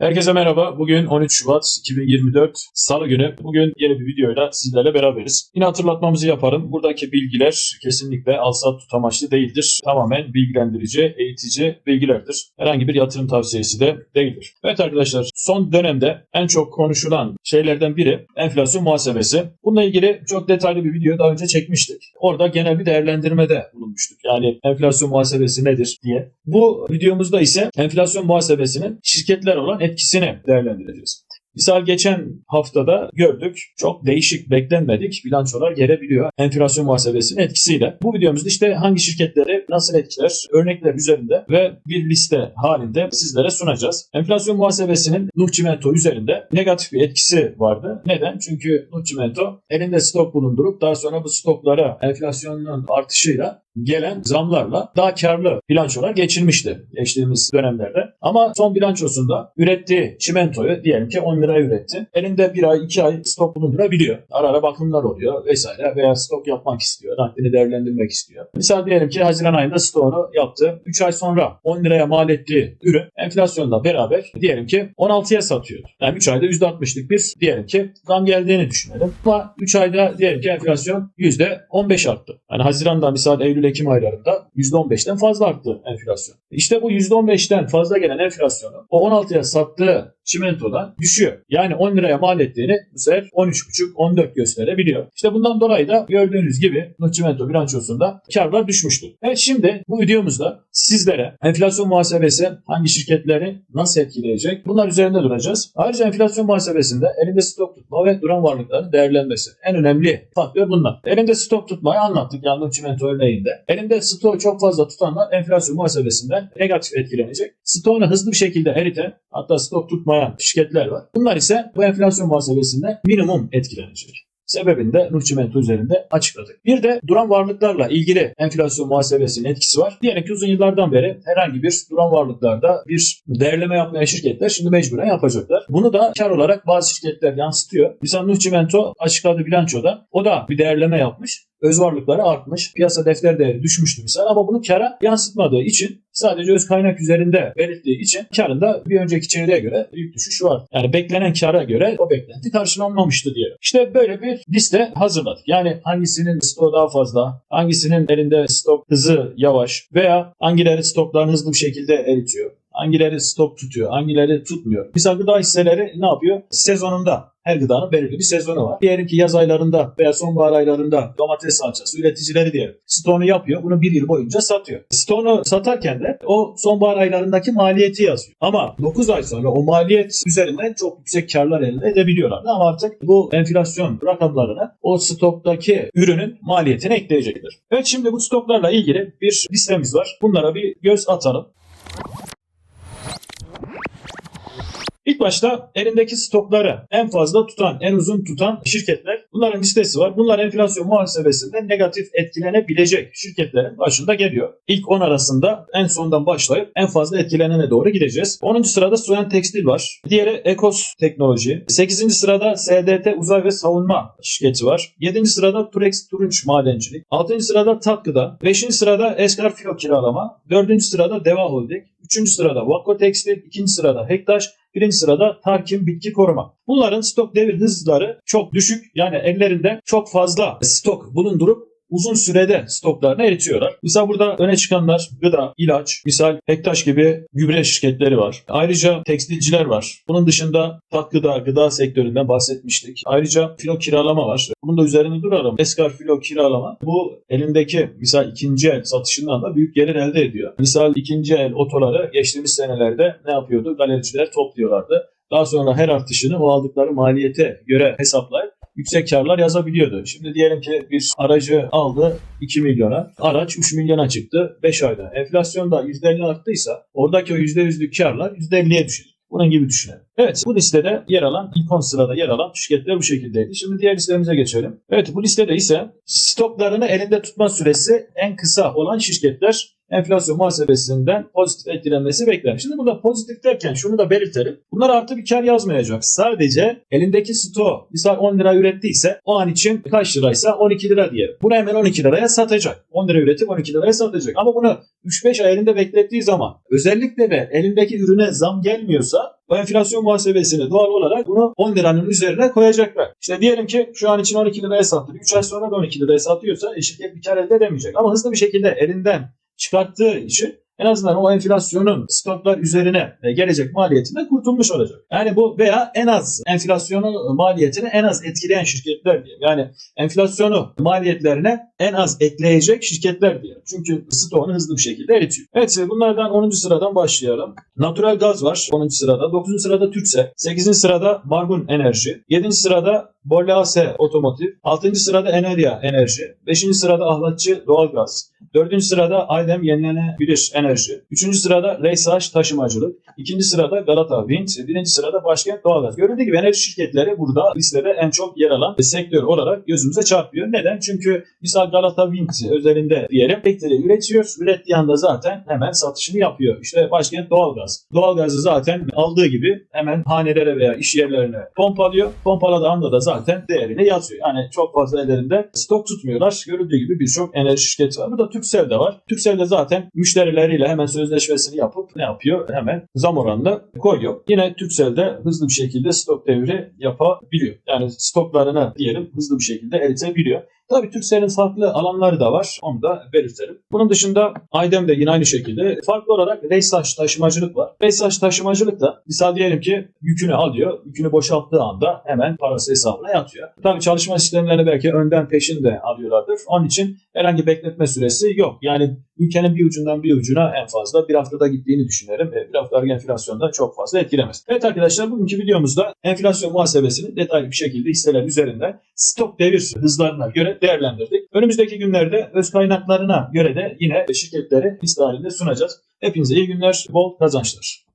Herkese merhaba. Bugün 13 Şubat 2024 Salı günü. Bugün yeni bir videoyla sizlerle beraberiz. Yine hatırlatmamızı yaparım. Buradaki bilgiler kesinlikle alsat tut amaçlı değildir. Tamamen bilgilendirici, eğitici bilgilerdir. Herhangi bir yatırım tavsiyesi de değildir. Evet arkadaşlar son dönemde en çok konuşulan şeylerden biri enflasyon muhasebesi. Bununla ilgili çok detaylı bir video daha önce çekmiştik. Orada genel bir değerlendirmede bulunmuştuk. Yani enflasyon muhasebesi nedir diye. Bu videomuzda ise enflasyon muhasebesinin şirketler olan etkisini değerlendireceğiz. Misal geçen haftada gördük çok değişik beklenmedik bilançolar gelebiliyor enflasyon muhasebesinin etkisiyle. Bu videomuzda işte hangi şirketleri nasıl etkiler örnekler üzerinde ve bir liste halinde sizlere sunacağız. Enflasyon muhasebesinin Nuh Çimento üzerinde negatif bir etkisi vardı. Neden? Çünkü Nuh Çimento elinde stok bulundurup daha sonra bu stoklara enflasyonun artışıyla gelen zamlarla daha karlı bilançolar geçirmişti geçtiğimiz dönemlerde. Ama son bilançosunda ürettiği çimentoyu diyelim ki 10 liraya üretti. Elinde bir ay, iki ay stok bulundurabiliyor. Ara ara bakımlar oluyor vesaire veya stok yapmak istiyor. Nakdini değerlendirmek istiyor. Misal diyelim ki Haziran ayında stoğunu yaptı. 3 ay sonra 10 liraya mal ettiği ürün enflasyonla beraber diyelim ki 16'ya satıyor. Yani 3 ayda %60'lık bir diyelim ki zam geldiğini düşünelim. Ama 3 ayda diyelim ki enflasyon %15 arttı. Yani Haziran'dan misal Eylül Ekim aylarında %15'ten fazla arttı enflasyon. İşte bu %15'ten fazla gelen enflasyonu o 16'ya sattığı çimentodan düşüyor. Yani 10 liraya mal ettiğini bu sefer 13,5-14 gösterebiliyor. İşte bundan dolayı da gördüğünüz gibi Nuh Çimento bilançosunda karlar düşmüştü. Evet şimdi bu videomuzda sizlere enflasyon muhasebesi hangi şirketleri nasıl etkileyecek bunlar üzerinde duracağız. Ayrıca enflasyon muhasebesinde elinde stok tutma ve duran varlıkların değerlenmesi. En önemli faktör bunlar. Elinde stok tutmayı anlattık Nuh Çimento örneğinde. Elinde stoğu çok fazla tutanlar enflasyon muhasebesinden negatif etkilenecek. Stoğunu hızlı bir şekilde eriten hatta stok tutmayan şirketler var. Bunlar ise bu enflasyon muhasebesinde minimum etkilenecek. Sebebini de Nuh Çimento üzerinde açıkladık. Bir de duran varlıklarla ilgili enflasyon muhasebesinin etkisi var. Diyelim ki uzun yıllardan beri herhangi bir duran varlıklarda bir değerleme yapmayan şirketler şimdi mecburen yapacaklar. Bunu da kar olarak bazı şirketler yansıtıyor. Mesela Nuh Çimento açıkladığı bilançoda o da bir değerleme yapmış öz varlıkları artmış. Piyasa defter değeri düşmüştü misal ama bunu kara yansıtmadığı için sadece öz kaynak üzerinde belirttiği için karında bir önceki çeyreğe göre büyük düşüş var. Yani beklenen kara göre o beklenti karşılanmamıştı diye. İşte böyle bir liste hazırladık. Yani hangisinin stoğu daha fazla, hangisinin elinde stok hızı yavaş veya hangileri stoklarını hızlı bir şekilde eritiyor. Hangileri stok tutuyor, hangileri tutmuyor. Misal gıda hisseleri ne yapıyor? Sezonunda her gıdanın belirli bir sezonu var. Diyelim ki yaz aylarında veya sonbahar aylarında domates salçası üreticileri diyelim. Stoğunu yapıyor. Bunu bir yıl boyunca satıyor. Stoğunu satarken de o sonbahar aylarındaki maliyeti yazıyor. Ama 9 ay sonra o maliyet üzerinden çok yüksek karlar elde edebiliyorlar. Ama artık bu enflasyon rakamlarını o stoktaki ürünün maliyetine ekleyecektir. Evet şimdi bu stoklarla ilgili bir listemiz var. Bunlara bir göz atalım. İlk başta elindeki stokları en fazla tutan, en uzun tutan şirketler. Bunların listesi var. Bunlar enflasyon muhasebesinde negatif etkilenebilecek şirketlerin başında geliyor. İlk 10 arasında en sondan başlayıp en fazla etkilenene doğru gideceğiz. 10. sırada Soyan Tekstil var. Diğeri Ekos Teknoloji. 8. sırada SDT Uzay ve Savunma şirketi var. 7. sırada Turex Turunç Madencilik. 6. sırada Tatgıda. 5. sırada Eskar Filo Kiralama. 4. sırada Deva Holding. 3. sırada Vakko Tekstil. 2. sırada Hektaş. Birinci sırada Tarkim Bitki Koruma. Bunların stok devir hızları çok düşük. Yani ellerinde çok fazla stok bulundurup uzun sürede stoklarını eritiyorlar. Misal burada öne çıkanlar gıda, ilaç, misal Hektaş gibi gübre şirketleri var. Ayrıca tekstilciler var. Bunun dışında tat gıda, gıda sektöründen bahsetmiştik. Ayrıca filo kiralama var. Bunun da üzerine duralım. Eskar filo kiralama bu elindeki misal ikinci el satışından da büyük gelir elde ediyor. Misal ikinci el otoları geçtiğimiz senelerde ne yapıyordu? Galericiler topluyorlardı. Daha sonra her artışını o aldıkları maliyete göre hesaplayıp yüksek karlar yazabiliyordu. Şimdi diyelim ki bir aracı aldı 2 milyona, araç 3 milyona çıktı 5 ayda. Enflasyonda %50 arttıysa oradaki o %100'lük karlar %50'ye düşecek. Bunun gibi düşünelim. Evet bu listede yer alan ilk 10 sırada yer alan şirketler bu şekildeydi. Şimdi diğer listemize geçelim. Evet bu listede ise stoklarını elinde tutma süresi en kısa olan şirketler enflasyon muhasebesinden pozitif etkilenmesi beklenir. Şimdi burada pozitif derken şunu da belirtelim. Bunlar artı bir kar yazmayacak. Sadece elindeki sto misal 10 lira ürettiyse o an için kaç liraysa 12 lira diyelim. Bunu hemen 12 liraya satacak. 10 lira üretip 12 liraya satacak. Ama bunu 3-5 ay elinde beklettiği zaman özellikle de elindeki ürüne zam gelmiyorsa o enflasyon muhasebesini doğal olarak bunu 10 liranın üzerine koyacaklar. İşte diyelim ki şu an için 12 liraya sattı. 3 ay sonra da 12 liraya satıyorsa e, şirket bir kar elde edemeyecek. Ama hızlı bir şekilde elinden çıkarttığı için en azından o enflasyonun stoklar üzerine e, gelecek maliyetinden kurtulmuş olacak. Yani bu veya en az enflasyonun maliyetini en az etkileyen şirketler diye. Yani enflasyonu maliyetlerine en az ekleyecek şirketler diye. Çünkü stoğunu hızlı bir şekilde eritiyor. Evet e, bunlardan 10. sıradan başlayalım. Natural gaz var 10. sırada. 9. sırada Türkse. 8. sırada Margun Enerji. 7. sırada Bollase Otomotiv. 6. sırada Enerya Enerji. 5. sırada Ahlatçı Doğalgaz. 4. sırada Aydem Yenilenebilir Enerji. 3. sırada Reysaş Taşımacılık. 2. sırada Galata Wind. 1. sırada Başkent Doğalgaz. Görüldüğü gibi enerji şirketleri burada listede en çok yer alan sektör olarak gözümüze çarpıyor. Neden? Çünkü misal Galata Wind özelinde diyelim elektriği üretiyor. Ürettiği anda zaten hemen satışını yapıyor. İşte Başkent Doğalgaz. Doğalgazı zaten aldığı gibi hemen hanelere veya iş yerlerine pompalıyor. Pompaladığı anda da zaten değerini yazıyor. Yani çok fazla ellerinde stok tutmuyorlar. Görüldüğü gibi birçok enerji şirketi var. Burada Türksel de var. Türksel de zaten müşterileriyle hemen sözleşmesini yapıp ne yapıyor? Hemen zam oranında koyuyor. Yine Türksel de hızlı bir şekilde stok devri yapabiliyor. Yani stoklarını diyelim hızlı bir şekilde eritebiliyor. Tabii Türkcell'in farklı alanları da var. Onu da belirtelim. Bunun dışında Aydem de yine aynı şekilde farklı olarak Reysaş taşımacılık var. Reysaş taşımacılık da misal diyelim ki yükünü alıyor. Yükünü boşalttığı anda hemen parası hesabına yatıyor. Tabii çalışma sistemlerini belki önden peşin de alıyorlardır. Onun için herhangi bekletme süresi yok. Yani ülkenin bir ucundan bir ucuna en fazla bir haftada gittiğini düşünelim. E, bir haftalık enflasyonda çok fazla etkilemez. Evet arkadaşlar bugünkü videomuzda enflasyon muhasebesini detaylı bir şekilde hisseler üzerinden stok devir hızlarına göre değerlendirdik. Önümüzdeki günlerde öz kaynaklarına göre de yine şirketleri liste halinde sunacağız. Hepinize iyi günler, bol kazançlar.